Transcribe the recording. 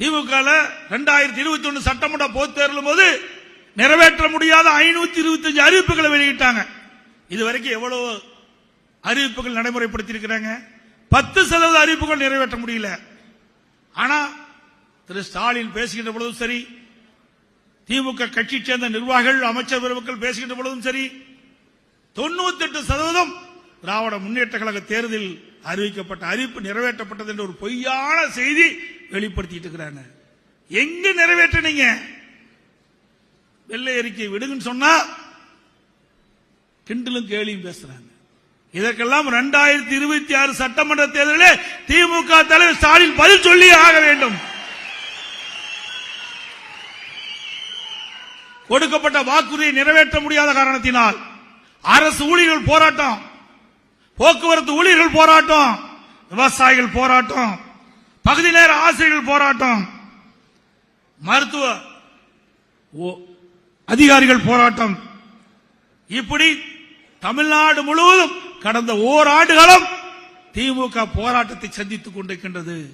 திமுக ரெண்டாயிரத்தி இருபத்தி ஒன்னு சட்டமன்ற பொது தேர்தலும் போது நிறைவேற்ற முடியாத ஐநூத்தி இருபத்தஞ்சு அறிவிப்புகளை வெளியிட்டாங்க. இதுவரைக்கும் எவ்வளவு அறிவிப்புகள் நடைமுறைப்படுத்தி இருக்கிறாங்க பத்து சதவீத அறிவிப்புகள் நிறைவேற்ற முடியல. ஆனா திரு ஸ்டாலின் பேசுகின்ற பொழுதும் சரி திமுக கட்சி சேர்ந்த நிர்வாகிகள் அமைச்சர் பெருமக்கள் பேசுகின்ற பொழுதும் சரி தொண்ணூத்தி எட்டு சதவீதம் திராவிட முன்னேற்ற கழக தேர்தலில் அறிவிக்கப்பட்ட அறிவிப்பு நிறைவேற்றப்பட்டது என்ற ஒரு பொய்யான செய்தி வெளிப்படுத்திட்டு இருக்கிறாங்க. எங்க நிறைவேற்றினீங்க? வெள்ளை அறிக்கை விடுங்கன்னு சொன்னா கிண்டலும் கேலியும் பேசுறாங்க. இதற்கெல்லாம் இரண்டாயிரத்தி இருபத்தி ஆறு சட்டமன்ற தேர்தலில் திமுக தலைவர் ஸ்டாலின் பதில் சொல்லி ஆக வேண்டும். கொடுக்கப்பட்ட வாக்குறுதியை நிறைவேற்ற முடியாத காரணத்தினால் அரசு ஊழியர்கள் போராட்டம் போக்குவரத்து ஊழியர்கள் போராட்டம் விவசாயிகள் போராட்டம் பகுதி நேர ஆசிரியர்கள் போராட்டம். மருத்துவ ஓ- அதிகாரிகள் போராட்டம். இப்படி தமிழ்நாடு முழுவதும் கடந்த ஓராண்டுகளும் திமுக போராட்டத்தை சந்தித்துக் கொண்டிருக்கின்றது.